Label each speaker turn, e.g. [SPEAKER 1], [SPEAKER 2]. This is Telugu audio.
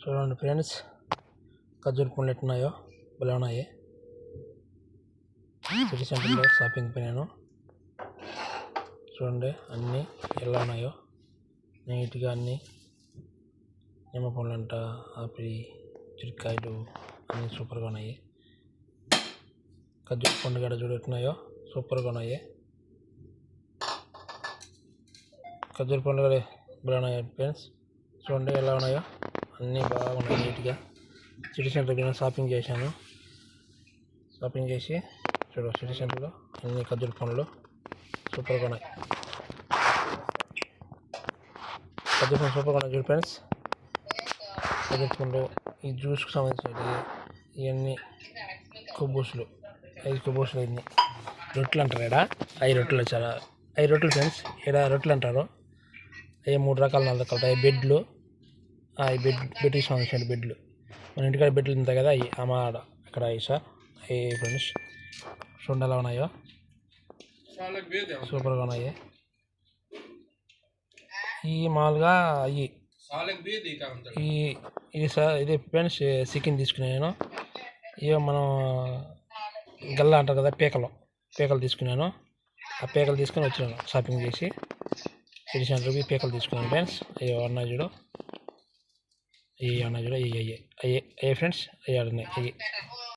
[SPEAKER 1] చూడండి ఫ్రెండ్స్ ఖర్జూర్ పండ్లు ఎట్టున్నాయో భలే ఉన్నాయి. సిటీ సెంటర్లో షాపింగ్ పోయినాను. చూడండి అన్నీ ఎలా ఉన్నాయో. నీట్గా అన్నీ నిమ్మ పండ్లు అంట ఆపిల్ చిరికాయలు అన్నీ సూపర్గా ఉన్నాయి. ఖర్జూర పండు కూడా చూడు సూపర్గా ఉన్నాయి. ఖర్జూర పండుగ కూడా భలే ఉన్నాయి ఫ్రెండ్స్. చూడండి ఎలా ఉన్నాయో. అన్నీ బాగున్నాయి నీట్గా. సిటీ సెంటర్కి నేను షాపింగ్ చేశాను. షాపింగ్ చేసి చూడు సిటీ సెంటర్లో అన్ని ఖర్జూర పండ్లు సూపర్గా ఉన్నాయి. ఖర్జూర పండ్లు సూపర్గా ఉన్నాయి చూడు ఫ్రెండ్స్. ఖర్జూర పండ్లు ఈ జ్యూస్కి సంబంధించినవి ఇవన్నీ కొబ్బూసులు ఐదు కొబ్బూసులు ఇన్ని. రొట్టెలు అంటారు ఇక్కడ ఐదు రొట్టెలు చాలా. ఐదు రొట్టెలు ఫ్రెండ్స్. ఇక్కడ రొట్టెలు అంటారు? అవి మూడు రకాల నాలుగు రకాలు బెడ్లు అవి బెడ్ బెడ్కి సంబంధించిన బెడ్లు. మన ఇంటికాడ బెడ్లు ఉంటాయి కదా అవి అమ్మ అక్కడ అవి సార్ అవి ఫ్రెండ్స్? చూడండి ఎలా ఉన్నాయో? సూపర్గా ఉన్నాయి. ఈ మామూలుగా అవి ఈ ఇది సార్ ఇది ఫ్రెండ్స్ చికెన్ తీసుకున్నాను నేను. ఇవి మనం గల్ల అంటారు కదా పీకలు. పీకలు తీసుకున్నాను. ఆ పీకలు తీసుకొని వచ్చినాను. షాపింగ్ చేసి. సిటీ రూపీ పీకలు తీసుకున్నాను ఫ్రెండ్స్. అయ్యో ఉన్నాయి చూడు. అవి ఉన్నాయి చూడ అవి అయ్యి అయ్యి అయ్యి ఫ్రెండ్స్ అయ్యాడున్నాయి అయ్యి